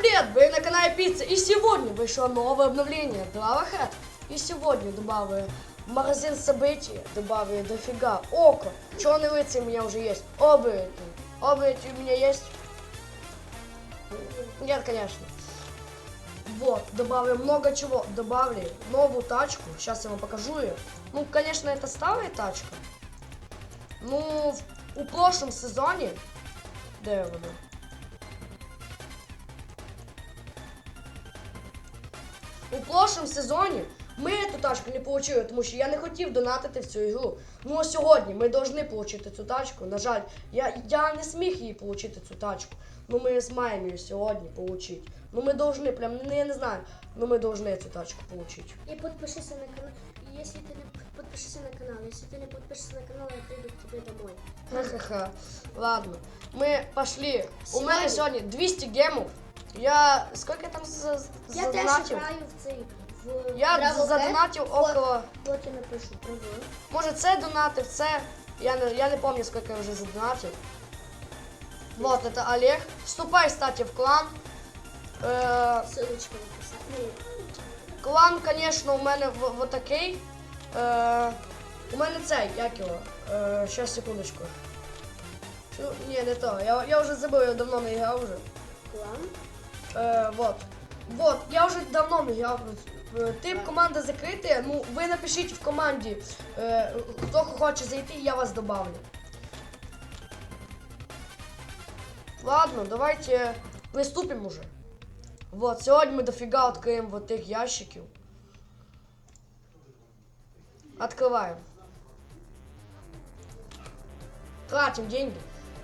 привет! Вы на канале Пицца. И сегодня вышло новое обновление Head. И сегодня добавили магазин событий, добавили дофига. Око, черный рыцарь у меня уже есть. Оборотень. Оборотень у меня есть? Нет, конечно. Вот, добавили много чего. Добавили новую тачку. Сейчас я вам покажу ее. Ну, конечно, это старая тачка. Ну, в- прошлом сезоне... Де вона? У прошлому сезоні ми цю тачку не отримали, тому що я не хотів донатити в цю ігру. Ну а сьогодні ми повинні отримати цю тачку. На жаль, я, я не зміг її отримати цю тачку. Ну ми маємо її сьогодні отримати. Ну ми повинні, прям, ну, я не знаю, ну ми повинні цю тачку отримати. И подпишись на канал. И Если ты не подпишись на канал, если ты не подпишешься на канал, я приду к тебе домой. Ха-ха-ха. Ладно. Ми пошли. У мене Сьогодні- сьогодні 200 гемів. Я скільки там за- Я теж задонатив? граю в цей в Я задонатив. Около. От я напишу. Ага. Може це донатив, це. Я не, я не помню, сколько я вже задонатив. Вот, это Олег. Вступай, кстати, в клан. Е, Ссылочку написати. Ну, клан, конечно, у мене в, вот такий. Е, у мене цей, як його? Е, щас, секундочку. Чу- Ні, не то. Я, я вже забув, я давно не грав вже. клан. Е, вот. Вот, я вже давно не грав. Е, Тип команди закритий. Ну, ви напишіть в команді, е, хто хоче зайти, я вас добавлю. Ладно, давайте приступимо уже. Вот, сьогодні ми дофіга відкриємо вот тих ящиків. Открываем. Тратим деньги.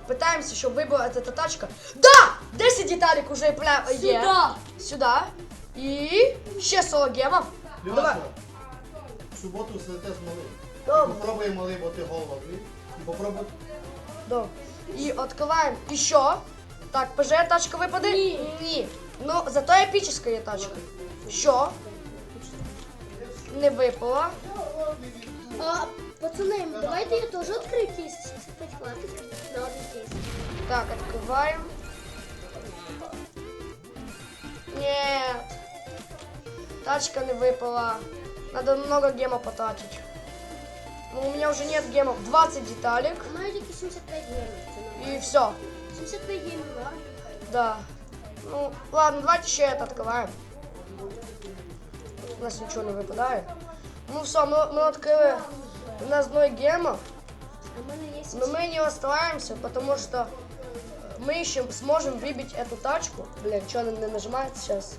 Пытаемся, чтобы выбыла эта тачка. Да! 10 деталек уже пля... є. Сюда! Сюда. І ще 40 гемов. Давай. В суботу сидите з малим. Добре. Попробуй малий, бо ти головний. І попробуй. Да. І відкриваємо ще. Так, ПЖ тачка випаде? Ні. Ні. Ну, зато епічна є тачка. Що? Не випала. А, пацаны, давайте я тоже открою кейс. 5 хватит на один кейс. Так, открываем. Нет. Тачка не выпала. Надо много гема потратить. Ну, у меня уже нет гемов. 20 деталек. У тільки 75 гривень. Це нормально. И все. 75 гривень, да? Да. Ну, ладно, давайте еще это открываем. У нас ничего не выпадает. Ну все, мы, мы открыли. У нас ноль гемов. А Но мы не устраиваемся, потому что мы еще сможем выбить эту тачку. Блин, что она не нажимает сейчас?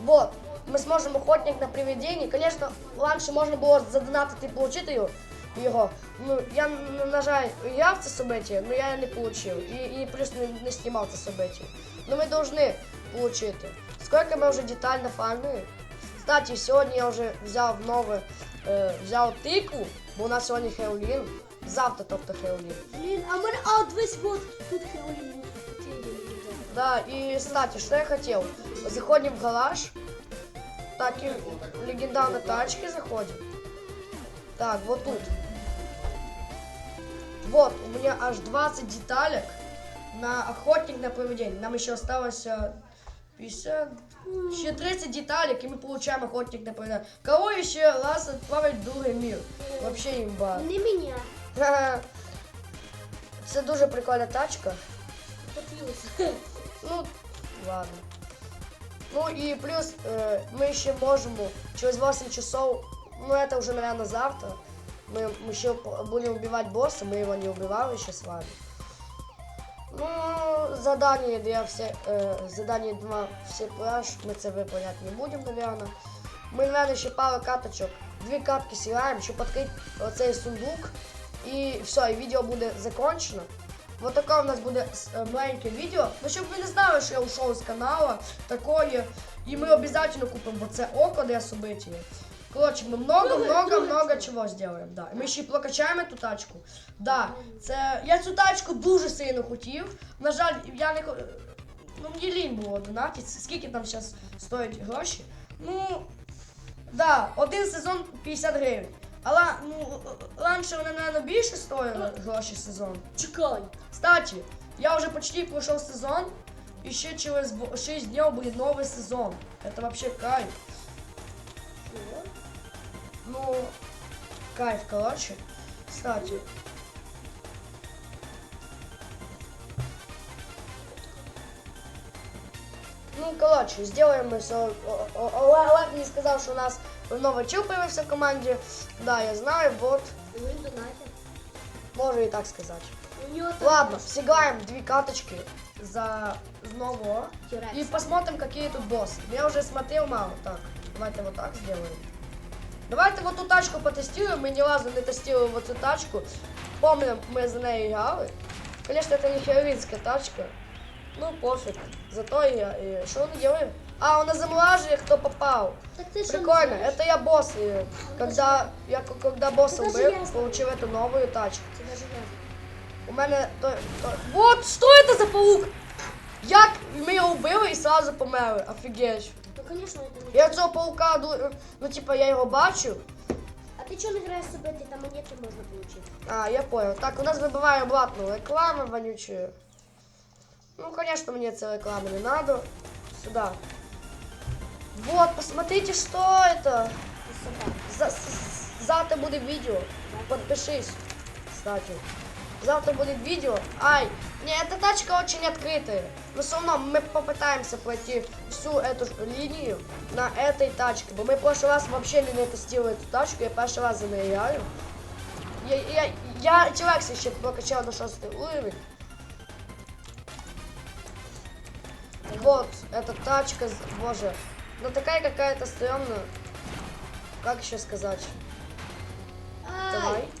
Вот. Мы сможем охотник на привидений. Конечно, раньше можно было задонатить и получить ее. Його. Ну, я, на на жаль, грав це событие, но я не получил. И, и плюс не, не снимал це событие. Но мы должны получить. Сколько мы уже детально фармили. Кстати, сегодня я уже взял новое, э, взял тыкву, бо у нас сегодня Хейлін. Завтра, тобто Хейлін. Блін, а в мене, а, дивись, вот, тут Хеолін. да, и, кстати, что я хотел? Заходим в гараж. Так, и легендарные тачки заходим. Так, вот тут. Вот, у меня аж 20 деталек на охотник на привидение. Нам еще осталось э, 50... Еще 30 деталек, и мы получаем охотник на привидение. Кого еще раз отправить в другой мир? Вообще имба. Не. Ха-ха. Це дуже прикольна тачка. Подвілося. Ну, ладно. Ну и плюс э, мы еще можем через 8 часов, ну это уже, наверное, завтра, мы, мы еще по- будем убивать босса, мы его не убивали еще с вами. Ну, задание для все, э, задание 2 все пляж, мы це выполнять не будем, наверное. Мы, наверное, ще пару каточок, дві катки сіраємо, щоб відкрити оцей сундук. І все, і відео буде закончено. Вот таке у нас буде е, маленьке відео. Ну, щоб ви не знали, що я ушов з каналу, такое. І ми обов'язково купимо бо це око для события. Коротше, ми много-много-много чого зробимо. Да. Ми ще й прокачаємо ту тачку. Да, це... Я цю тачку дуже сильно хотів. На жаль, я не Ну, мені лінь було донатити. Скільки там зараз стоять гроші? Ну, да, один сезон 50 гривень. Але ну, раніше вони, мабуть, більше стоїли гроші сезон. Чекай. Кстати, я уже почти пройшов сезон. еще через 6 дней будет новый сезон. Это вообще кайф. Чего? Ну, кайф, короче. Кстати. Ну, короче, сделаем мы все. Олег мне сказал, что у нас новый чел появился в команде. Да, я знаю, вот. Ну. Можно и так сказать. Ладно, сыграем две карточки за нового. И посмотрим, какие тут боссы. Я уже смотрел мало. Так, давайте вот так сделаем. Давайте вот ту тачку потестируем. Мы ни разу не тестировали вот эту тачку. Помним, мы за ней играли. Конечно, это не херовинская тачка. Ну, пофиг. Зато я... и Что он делает? А, он на замораживание, кто попал. Прикольно. Это я босс. и Когда я когда боссом был, получил эту новую тачку. Тебя же я. У мене то, то... Вот, что это за паук? Як ми його вбили і сразу померли. Офігеть. Ну, конечно, это не... Я цього паука, ду- ну типа я його бачу. А ты что не играешь с собой? Ты там монеты можно получить. А, я понял. Так, у нас вибиває обратно реклама вонючая. Ну, конечно, мне эта реклама не надо. Сюда. Вот, посмотрите, что это. Ты собак. За- с- завтра будет видео. Подпишись, кстати. Завтра будет видео. Ай, не, эта тачка очень открытая. Но все равно мы попытаемся пройти всю эту линию на этой тачке. Бо мы в прошлый раз вообще не тестировали эту тачку. Я первый раз за ней играю. Я, я, я Тирекс еще прокачал на 6 уровень. Вот, эта тачка, боже. Ну такая какая-то стрёмная. Как еще сказать? Ай! Давай.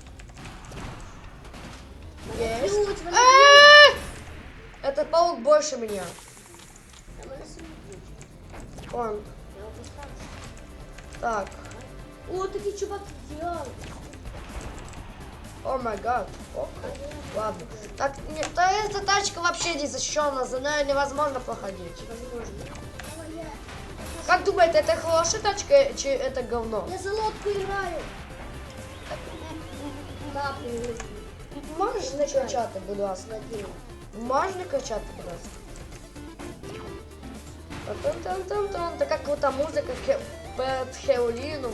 Паук больше меня. Он. Так. О, такий чувак. О май гад. Ладно. Так, нет, да эта тачка вообще не защищена, за ней невозможно проходить. Возможно. Как думаете, это хорошая тачка, чи это говно? Я за лодку граю. На, привет. Можеш не кричати, будь ласка? Владимир. Можеш не кричати, будь ласка? Тан-тан-тан-тан. Така крута музика хе- перед Хеоліном.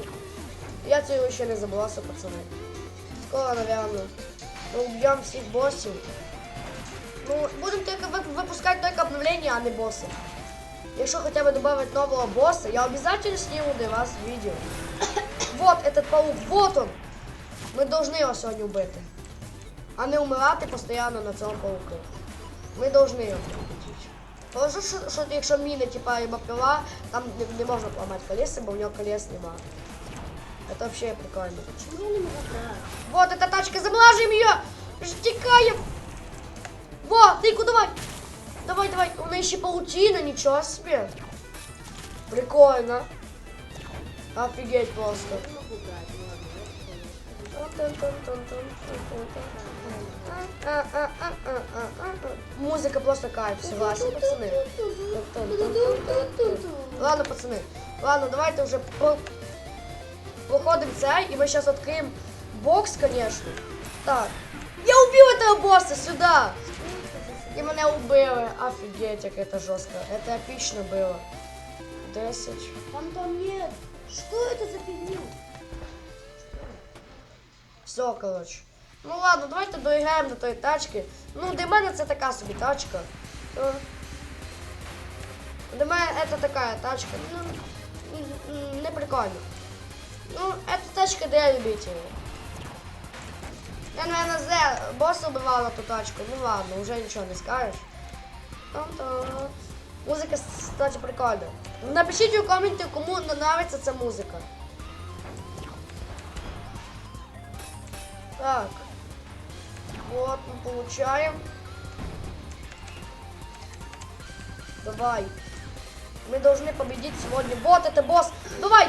Я цього ще не забулася, пацани. Скоро, наверное, мы убьем всех боссов. Ну, будем только вы- выпускать только обновления, а не боссы. Якщо хотя бы добавить нового босса, я обязательно сниму для вас видео. Вот этот паук, вот он. Ми должны його сьогодні вбити. А не вмирати постійно на цьому пауку. Ми должны його победити. Положу, що, що якщо міни, типа рибопила, там не, не можна поламати колеса, бо у нього колес нема. Это вообще прикольно. Почему я не могу играть? Вот эта тачка, замлажим ее! Штикаем! Вот, тыку, давай! Давай, давай, у меня еще паутина, ничего себе! Прикольно. Офигеть просто. Я не могу играть. ну ладно, я Музыка просто кайф, согласен, пацаны. Ладно, пацаны. Ладно, давайте уже по... проходим цей, и мы сейчас откроем бокс, конечно. Так. Я убил этого босса сюда! І мене убили. Офігеть, як это жорстко. Это епічно було. 10. Там там нет. Что это за фигня? Все, коротше. Ну ладно, давайте доіграємо до тої тачки. Ну, для мене це така собі тачка. Е, Для мене це така тачка. Ну, м, м, не прикольно. Ну, це тачка для любителей. Я, наверное, зря босса убивала ту тачку. Ну ладно, уже ничего не скажешь. Там-там. Музыка, кстати, прикольная. Напишите в комменте, кому нравится эта музыка. Так. Вот мы получаем. Давай. Мы должны победить сегодня. Вот это босс. Давай.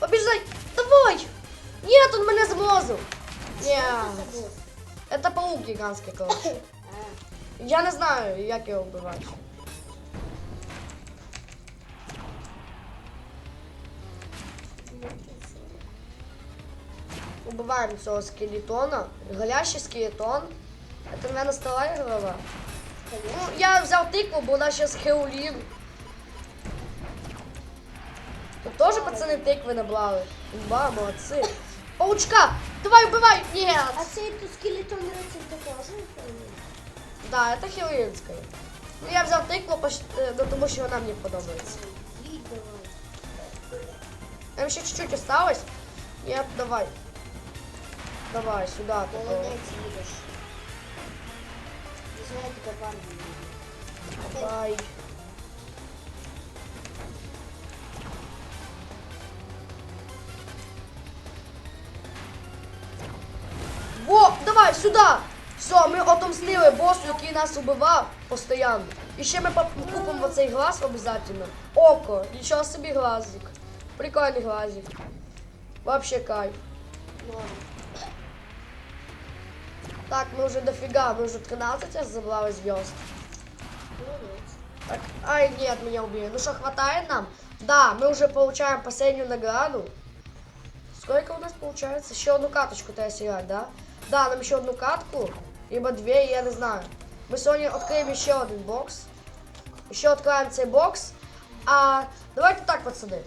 Побеждай. Давай. Нет, он меня заморозил. Нет. Это паук гигантский, короче. Я не знаю, як його вбивати. Убиваємо цього скелетона. Голящий скелетон. Это, наверное, вторая голова. конечно. Ну, я взяв тикву, бо вона ще з Хеулін. Тут теж пацани тикви набрали. Ба, молодці. Паучка! Давай, вбивай! Ні! А цей тут скелетон рыцарь ты тоже? Да, це Хеулінська. Ну, я взяв тикву, пош- е, ну, тому що вона мені подобається. И давай. Там ще чуть-чуть осталось. Нет, давай. Давай, сюда. Молодец, видишь. Не знаю, как вам. Давай. Во, давай, сюда! Все, ми отомстили босу, який нас убивав постійно. І ще ми купимо оцей глаз обов'язково. Око, нічого собі глазик. Прикольний глазик. Вообще кайф. Норм. Так, мы уже дофига, мы уже 13 забрали звезд. Так, ай, нет, меня убили. Ну что, хватает нам? Да, мы уже получаем последнюю награду. Сколько у нас получается? Еще одну каточку-то сыграть, да? Да, нам еще одну катку. Либо две, я не знаю. Мы сегодня откроем еще один бокс. Еще откроем цей бокс. А давайте так, пацаны.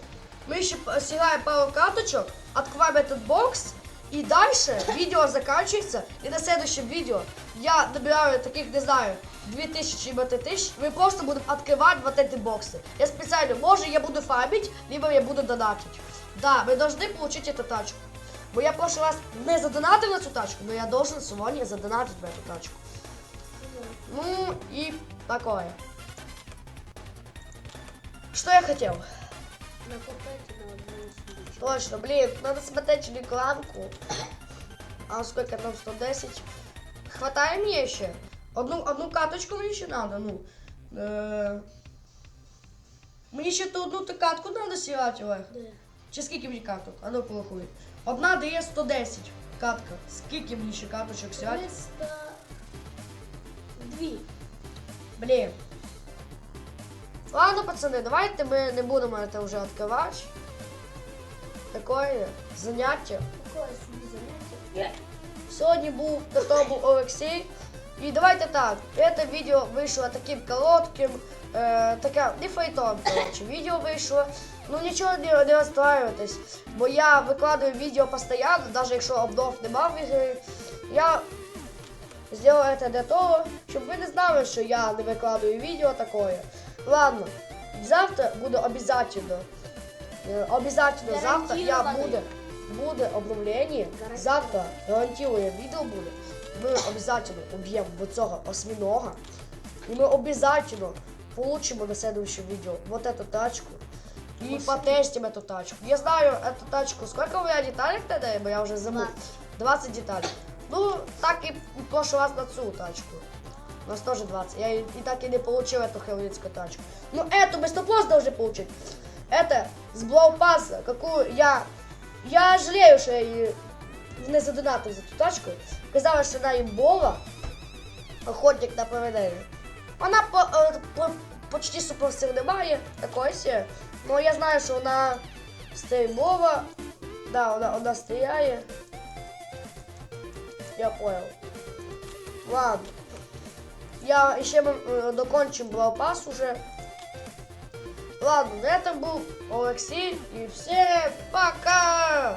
Мы еще сыграем пару каточек, открываем этот бокс. И дальше видео заканчивается. И на следующем видео я набираю таких, не знаю, 2000 либо 3000. Мы просто будем открывать вот эти боксы. Я специально, может я буду фармить, либо я буду донатить. Да, мы должны получить эту тачку. Бо я в прошлый раз не задонатив на цю тачку, но я должен сьогодні задонатить в эту тачку. Ну и такое. Что я хотел? Накопайте на одну. Точно, блин, надо смотреть рекламку. А сколько там 110? Хватает мне еще? Одну, одну каточку мне еще надо, ну. Э, Мені ще ту одну ту катку надо сігати, Олег. Да. Чи скільки мені каток? А ну порахуй. Одна дає 110 катка. Скільки мені ще каточок сігати? 300... Дві. Блін. Ладно, пацани, давайте ми не будемо це вже відкривати. Такое заняття. Какое собі заняття? Сьогодні був на тому Олексій. І давайте так, це відео вийшло таким коротким, е, таке не фейтон, коротше, відео вийшло. Ну нічого не, не розстраюйтесь, бо я викладаю відео постійно, навіть якщо обнов нема в ігри. Я зробив це для того, щоб ви не знали, що я не викладаю відео такое. Ладно, завтра буде обов'язково. Е, Обязательно завтра я Гарантированный. буду, буде обновлення. Гарантированный. Завтра гарантую відео буде. Ми обов'язково уб'ємо вот цього осьминога. І ми обов'язково получимо на следующем видео вот эту тачку. И потестим эту тачку. Я знаю эту тачку. Сколько у меня деталей тогда, бо я уже забыл. 20 деталей. Ну, так и в прошлый раз на цю тачку. У нас тоже 20. Я и, и так и не получил эту хеловицкую тачку. Ну, эту мы 100% должны получить. Это с блоупаса, какую я... Я жалею, що я її не задонатив за ту тачку. Казала, що вона імбова. Охотник на проведення. Вона по, е, по, почти суперсил немає, такої сі. Ну я знаю, що вона стрімова. Да, вона, вона стріляє. Я понял. Ладно. Я ще ми е, докончим блоупас уже. Ладно, на этом был Алексей. И всем пока!